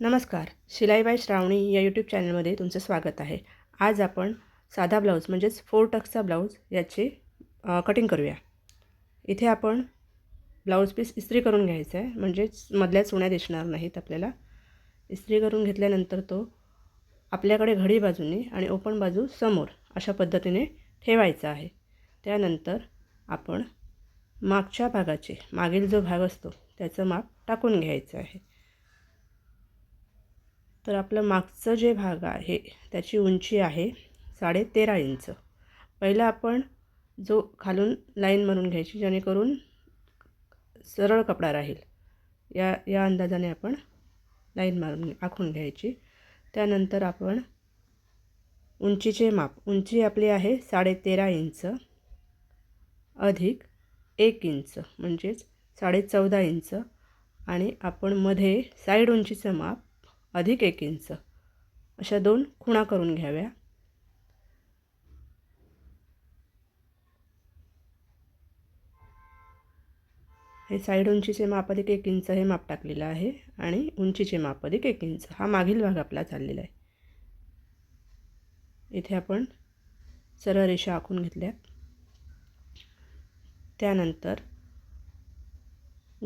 नमस्कार शिलाईबाई श्रावणी या यूट्यूब चॅनलमध्ये तुमचं स्वागत आहे. आज आपण साधा ब्लाऊज म्हणजेच फोर टक्सचा ब्लाऊज याचे कटिंग करूया. इथे आपण ब्लाऊज पीस इस्त्री करून घ्यायचा आहे म्हणजेच मधल्या चुण्या दिसणार नाहीत आपल्याला. इस्त्री करून घेतल्यानंतर तो आपल्याकडे घडी बाजूने आणि ओपन बाजू समोर अशा पद्धतीने ठेवायचा आहे. त्यानंतर आपण मागच्या भागाचे मागील जो भाग असतो त्याचं माप टाकून घ्यायचं आहे. तर आपलं मागचं जे भाग आहे त्याची उंची आहे साडेतेरा इंच. पहिलं आपण जो खालून लाईन म्हणून घ्यायची जेणेकरून सरळ कपडा राहील. या या अंदाजाने आपण लाईन मारून आखून घ्यायची. त्यानंतर आपण उंचीचे माप उंची आपली आहे साडेतेरा इंच अधिक एक इंच म्हणजेच साडे चौदा इंच. आणि आपण मध्ये साईड उंचीचं माप अधिक एक इंच. अशा दोन खुणा करून घ्याव्या. हे साईड उंचीचे माप अधिक एक इंच हे माप टाकलेलं आहे आणि उंचीचे माप अधिक एक इंच. हा मागील भाग आपला चाललेला आहे. इथे आपण सरळ रेषा आखून घेतल्या. त्यानंतर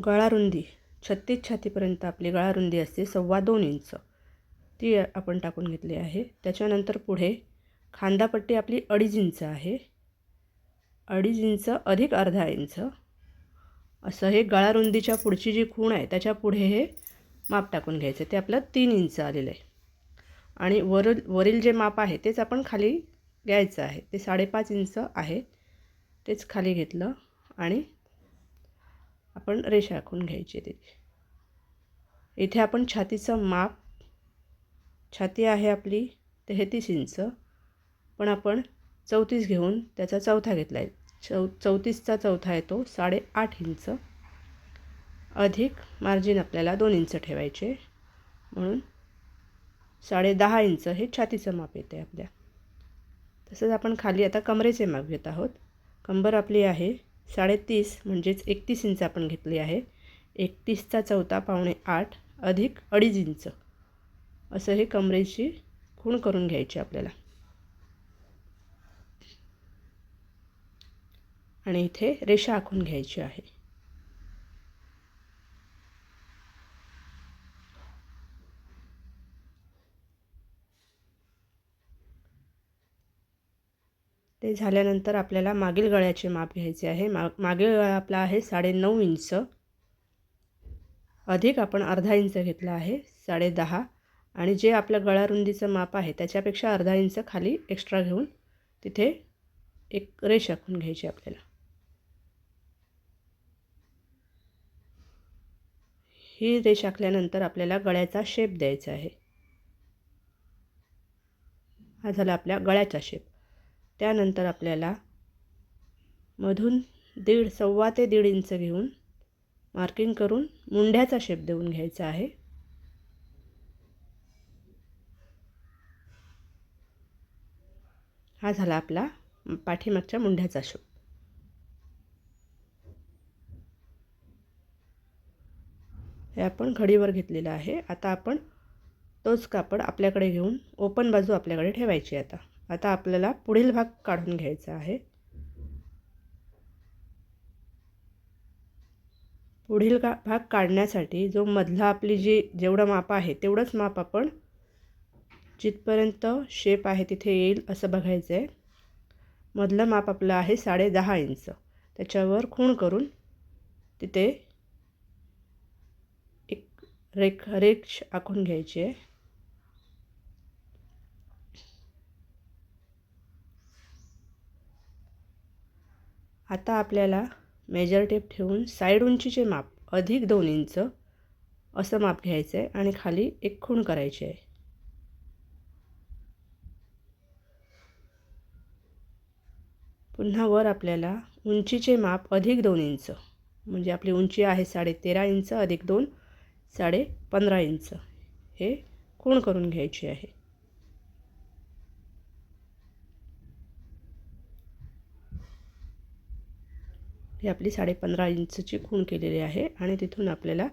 गळारुंदी. छत्तीस छातीपर्यंत आपली गळारुंदी असते सव्वा दोन इंच. ती आपण टाकून घेतली आहे. त्याच्यानंतर पुढे खांदापट्टी आपली अडीच इंच आहे. अडीच इंच अधिक अर्धा इंच. असं हे गळारुंदीच्या पुढची जी खूण आहे त्याच्या पुढे हे माप टाकून घ्यायचं. ते आपलं तीन इंच आलेलं आहे. आणि वरील वरील जे माप आहे तेच आपण खाली घ्यायचं आहे. ते साडेपाच इंच आहे. तेच खाली घेतलं आणि आपण रेषा आखून घ्यायची त्याची. इथे आपण छातीचं माप छाती आहे आपली तेहतीस इंच. पण आपण चौतीस घेऊन त्याचा चौथा घेतला आहे चौ चौतीसचा चौथा येतो साडेआठ इंच. अधिक मार्जिन आपल्याला दोन इंच ठेवायचे. म्हणून साडे दहा इंच हे छातीचं माप येते आपल्या. तसंच आपण खाली आता कमरेचे माप घेत आहोत. कंबर आपली आहे साडेतीस म्हणजेच एकतीस इंच आपण घेतली आहे. एकतीसचा चौथा पावणे आठ अधिक अडीच इंच. असं हे कमरेची खूण करून घ्यायची आपल्याला. आणि इथे रेषा आखून घ्यायची आहे. ते झाल्यानंतर आपल्याला मागील गळ्याचे माप घ्यायचे आहे. मा मागील गळा आपला आहे साडे नऊ इंच. अधिक आपण अर्धा इंच घेतला आहे साडेदहा. आणि जे आपलं गळारुंदीचं माप आहे त्याच्यापेक्षा अर्धा इंच खाली एक्स्ट्रा घेऊन तिथे एक रेष आखून घ्यायची आपल्याला. ही रेष आखल्यानंतर आपल्याला गळ्याचा शेप द्यायचा आहे. हा झाला आपल्या गळ्याचा शेप त्यानंतर आपल्याला मधून दीड सव्वा ते दीड इंच घेऊन मार्किंग करून मुंढ्याचा शेप देऊन घ्यायचा आहे. हा झाला आपला पाठीमागच्या मुंढ्याचा शेप हे आपण घडीवर घेतलेलं आहे. आता आपण तोच कापड आपल्याकडे घेऊन ओपन बाजू आपल्याकडे ठेवायची आता. आता आपल्याला पुढील भाग काढून घ्यायचा आहे. पुढील का भाग काढण्यासाठी जो मधला आपली जी जेवढं माप आहे तेवढंच माप आपण जिथपर्यंत शेप आहे तिथे येईल असं बघायचं आहे मधलं माप आपलं आहे साडे दहा इंच. त्याच्यावर खूण करून तिथे एक रेख रेख आखून घ्यायची आहे. आता आपल्याला मेजर टेप ठेवून साईड उंचीचे माप अधिक दोन इंच असं माप घ्यायचं आहे आणि खाली एक खूण करायची आहे. पुन्हा वर आपल्याला उंचीचे माप अधिक दोन इंच म्हणजे आपली उंची आहे साडे तेरा इंच अधिक दोन साडे पंधरा इंच हे खूण करून घ्यायची आहे. ही आपली साडेपंधरा इंचची खूण केलेली आहे आणि तिथून आपल्याला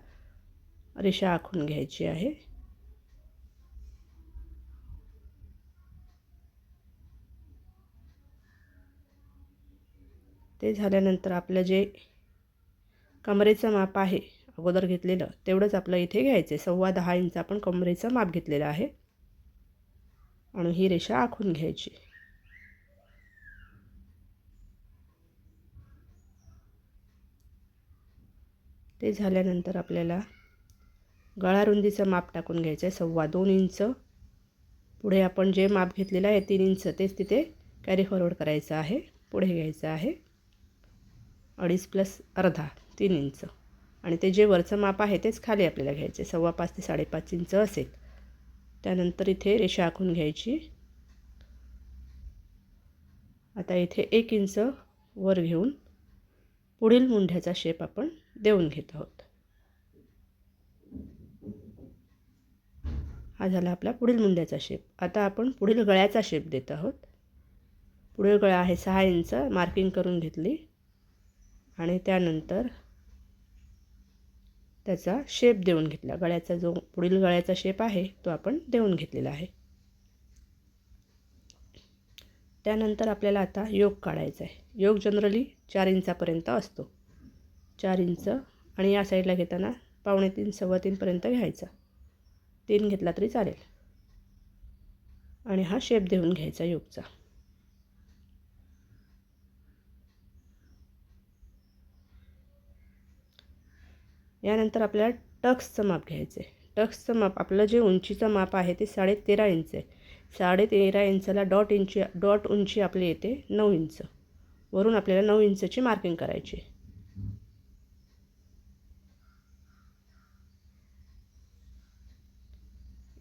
रेषा आखून घ्यायची आहे. ते झाल्यानंतर आपलं जे कमरेचं माप आहे अगोदर घेतलेलं तेवढंच आपलं इथे घ्यायचं आहे. सव्वा दहा इंच आपण कमरेचं माप घेतलेलं आहे. आणि ही रेषा आखून घ्यायची. ते झाल्यानंतर आपल्याला गळा रुंदीचं माप टाकून घ्यायचं आहे. सव्वा दोन इंच. पुढे आपण जे माप घेतलेलं आहे तीन इंच तेच तिथे कॅरी फॉरवर्ड करायचं आहे. पुढे घ्यायचं आहे. अडीच प्लस अर्धा तीन इंच. आणि ते जे वरचं माप आहे तेच खाली आपल्याला घ्यायचे सव्वा पाच ते साडेपाच इंच असेल. त्यानंतर इथे रेषा आखून घ्यायची. आता इथे एक इंच वर घेऊन पुढील मुंढ्याचा शेप आपण देऊन घेत आहोत. हा झाला आपला पुढील मुंड्याचा शेप आता आपण पुढील गळ्याचा शेप देत आहोत. पुढील गळा आहे सहा इंच मार्किंग करून घेतली. आणि त्यानंतर त्याचा शेप देऊन घेतला. गळ्याचा जो पुढील गळ्याचा शेप आहे तो आपण देऊन घेतलेला आहे. त्यानंतर आपल्याला आता योग काढायचा आहे. योग जनरली चार इंचापर्यंत असतो. चार इंच आणि या साईडला घेताना पावणे तीन सव्वा तीनपर्यंत घ्यायचा. तीन घेतला तरी चालेल. आणि हा शेप देऊन घ्यायचा योगचा. यानंतर आपल्याला टक्सचं माप घ्यायचं आहे टक्सचं माप आपलं जे उंचीचं माप आहे ते साडेतेरा इंच आहे. साडेतेरा इंचाला डॉट इंची डॉट उंची आपली येते नऊ इंच. वरून आपल्याला नऊ इंचची मार्किंग करायची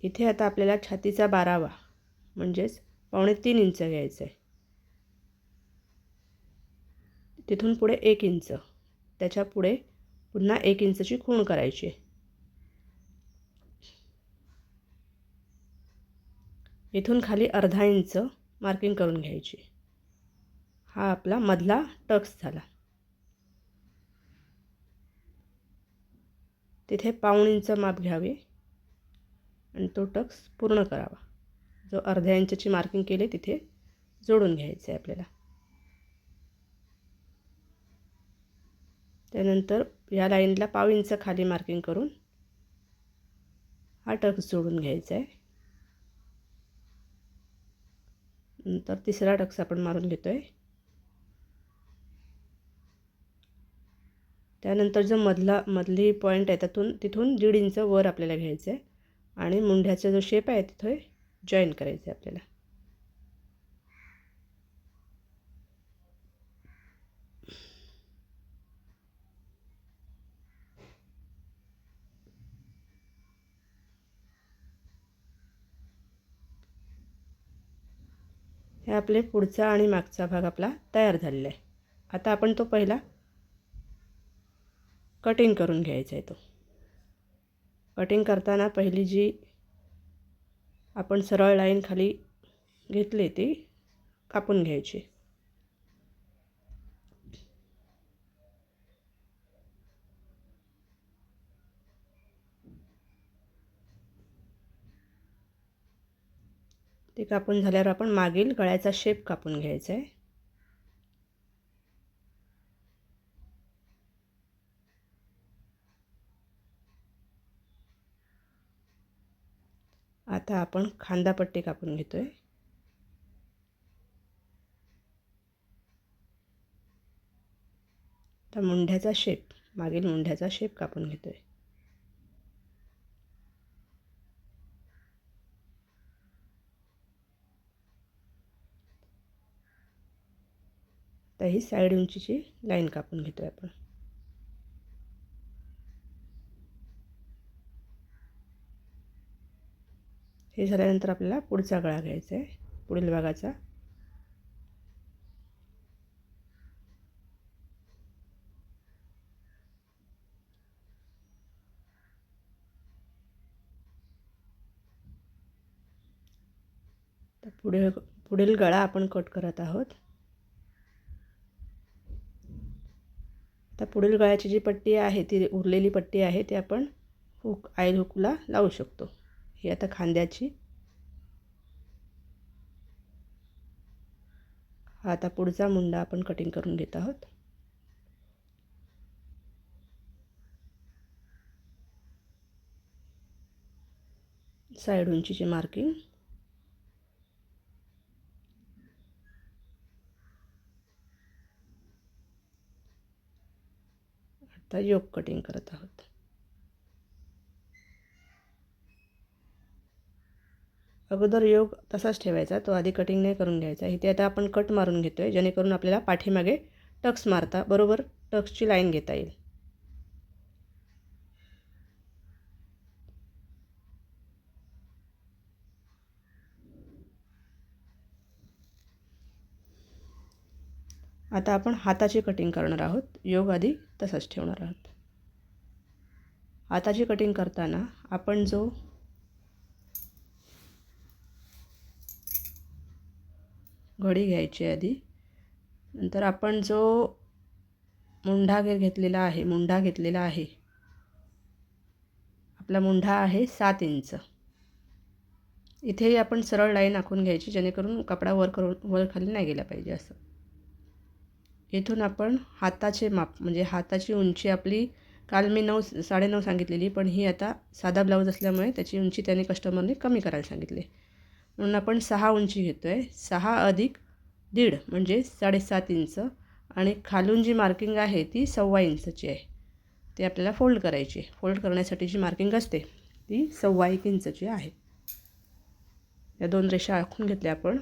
इथे आता आपल्याला छातीचा बारावा म्हणजेच पावणे तीन इंच घ्यायचं आहे. तिथून पुढे एक इंच त्याच्या पुढे पुन्हा एक इंचची खूण करायची इथून खाली अर्धा इंच मार्किंग करून घ्यायची हा आपला मधला टक्स झाला. तिथे पाऊण इंच माप घ्यावे. आणि तो टक्स पूर्ण करावा. जो अर्ध्या इंचची मार्किंग केली तिथे जोडून घ्यायचं आहे आपल्याला. त्यानंतर या लाईनला पाव इंच खाली मार्किंग करून हा टक्स जोडून घ्यायचा आहे नंतर तिसरा टक्स आपण मारून घेतो आहे त्यानंतर जो मधला मधली पॉईंट आहे त्यातून तिथून दीड इंच वर आपल्याला घ्यायचं आहे आणि मुंढ्याचा जो शेप आहे तिथे जॉईन करायचं आहे आपल्याला. हे आपले पुढचा आणि मागचा भाग आपला तयार झालेला आहे. आता आपण तो पहिला कटिंग करून घ्यायचा आहे तो. कटिंग करताना पहिली जी आपण सरळ लाईन खाली घेतली ती कापून घ्यायची. ते कापून झाल्यावर आपण मागील गळ्याचा शेप कापून घ्यायचा आहे. आता आपण खांदापट्टी कापून घेतो आहे आता मुंढ्याचा शेप मागील मुंढ्याचा शेप कापून घेतो आहे तर ही साईड उंचीची लाईन कापून घेतो आहे आपण. हे झाल्यानंतर आपल्याला पुढचा गळा घ्यायचा आहे. पुढील भागाचा. तर पुढे पुढील गळा आपण कट करत आहोत. आता पुढील गळ्याची जी पट्टी आहे ती उरलेली पट्टी आहे ती आपण हुक आईल हुकला लावू शकतो. ही आता खांद्याची. हा आता पुढचा मुंडा आपण कटिंग करून घेत आहोत. साईड उंचीचे मार्किंग आता योग कटिंग करत आहोत. अगोदर योग तसाच ठेवायचा तो आधी कटिंग नाही करून घ्यायचा. इथे आता आपण कट मारून घेतो आहे जेणेकरून आपल्याला पाठीमागे टक्स मारता बरोबर? टक्सची लाईन घेता येईल. आता आपण हाताची कटिंग करणार आहोत. योग आधी तसाच ठेवणार आहोत. हाताची कटिंग करताना आपण जो घडी घ्यायची आधी. नंतर आपण जो मुंढा घे घेतलेला आहे मुंढा घेतलेला आहे. आपला मुंढा आहे सात इंच. इथेही आपण सरळ लाईन आखून घ्यायची जेणेकरून कपडा वर करून वर खाली नाही गेला पाहिजे असं. इथून आपण हाताचे माप म्हणजे हाताची उंची आपली काल मी नऊ साडेनऊ सांगितलेली पण ही आता साधा ब्लाऊज असल्यामुळे त्याची उंची त्याने कस्टमरने कमी करायला सांगितली. म्हणून आपण सहा उंची घेतो आहे सहा अधिक दीड म्हणजे साडेसात इंच. आणि खालून जी मार्किंग आहे ती सव्वा इंचची आहे. ती आपल्याला फोल्ड करायची आहे. फोल्ड करण्यासाठी जी मार्किंग असते ती सव्वा एक इंचची आहे. या दोन रेषा आखून घेतल्या आपण.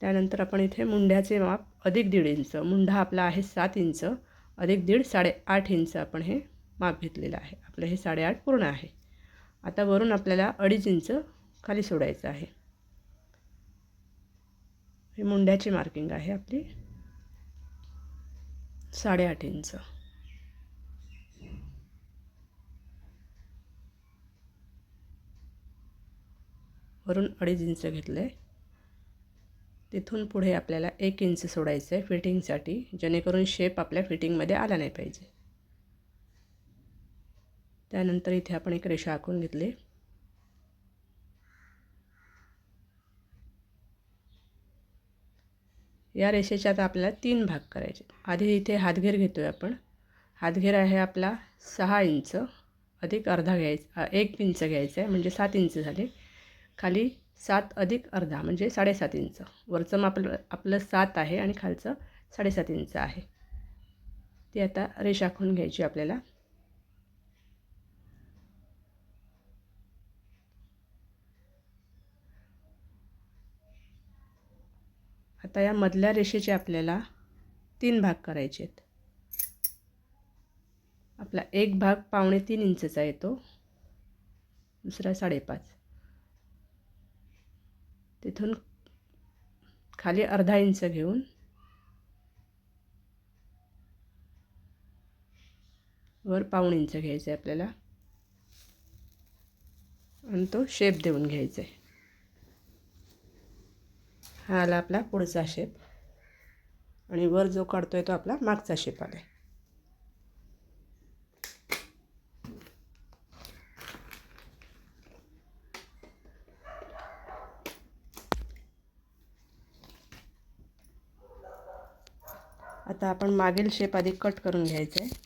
त्यानंतर आपण इथे मुंढ्याचे माप अधिक दीड इंच. मुंढा आपला आहे सात इंच. अधिक दीड साडेआठ इंच आपण हे माप घेतलेलं आहे. आपलं हे साडेआठ पूर्ण आहे. आता वरून आपल्याला अडीच इंच खाली सोडायचं आहे. हे मुंड्याची मार्किंग आहे आपली. साडेआठ इंच. वरून अडीच इंच घेतलं आहे तिथून पुढे आपल्याला एक इंच सोडायचं आहे फिटिंगसाठी जेणेकरून शेप आपल्या फिटिंगमध्ये आला नाही पाहिजे. त्यानंतर इथे आपण एक रेषा आखून घेतली. या रेषेच्या आता आपल्याला तीन भाग करायचे आधी इथे हातघेर घेतो आहे आपण. हातघेर आहे आपला सहा इंच अधिक अर्धा घ्यायचा एक इंच घ्यायचा आहे म्हणजे सात इंच झाले. खाली सात अधिक अर्धा म्हणजे साडेसात इंच. वरचं मग आपलं आपलं सात आहे आणि खालचं साडेसात इंच आहे. ती आता रेषा आखून घ्यायची आपल्याला. आता या मधल्या रेषेचे आपल्याला तीन भाग करायचे आहेत. आपला एक भाग पावणे तीन इंचचा येतो. दुसरा साडेपाच. तिथून खाली अर्धा इंच घेऊन वर पाऊण इंच घ्यायचं आहे आपल्याला. आणि तो शेप देऊन घ्यायचा आहे हा आला आपला पुढचा शेप आणि वर जो काढतो आहे तो आपला मागचा शेप आला आहे आता आपण मागील शेप आधी कट करून घ्यायचं आहे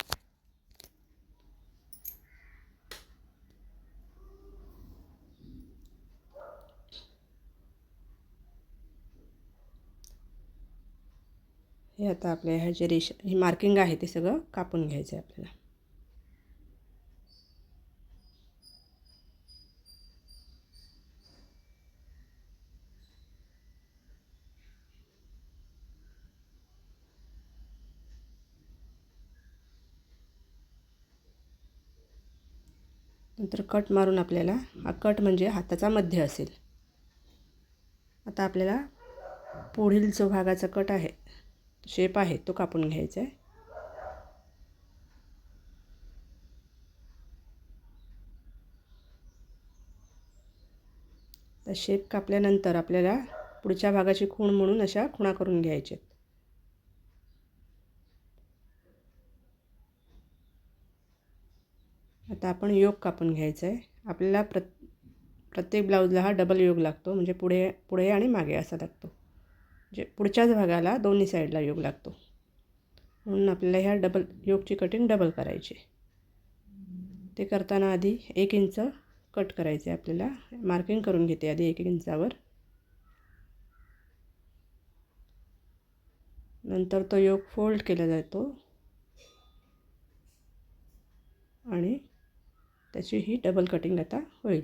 हे आता आपल्या ह्या जे ही मार्किंग आहे ते सगळं कापून घ्यायचं आहे आपल्याला. नंतर कट मारून आपल्याला हा कट म्हणजे हाताचा मध्य असेल. आता आपल्याला पुढील जो भागाचा कट आहे. शेप आहे तो कापून घ्यायचा आहे. तर शेप कापल्यानंतर आपल्याला पुढच्या भागाची खूण म्हणून अशा खुणा करून घ्यायचे आता आपण योग कापून घ्यायचं आहे. आपल्याला प्र प्रत्येक ब्लाऊजला हा डबल योग लागतो म्हणजे पुढे पुढे आणि मागे असा लागतो. जे पुढच्याच भागाला दोन्ही साईडला योग लागतो. म्हणून आपल्याला ह्या डबल योगची कटिंग डबल करायची. ते करताना आधी एक इंच कट करायचे आपल्याला. मार्किंग करून घेते आधी एक इंचावर नंतर तो योग फोल्ड केला जातो. आणि त्याची ही डबल कटिंग आता होईल.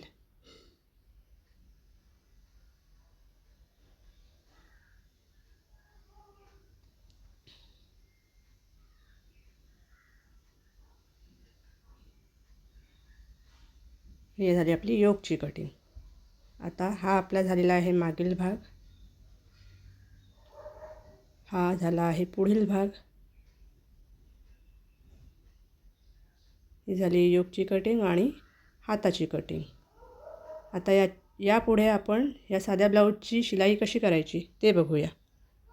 हे झाली आपली योगची कटिंग आता हा आपला झालेला आहे मागील भाग. हा झाला आहे पुढील भाग. ही झाली योगची कटिंग आणि हाताची कटिंग आता या यापुढे आपण या साध्या ब्लाऊजची शिलाई कशी करायची ते बघूया.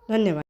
धन्यवाद.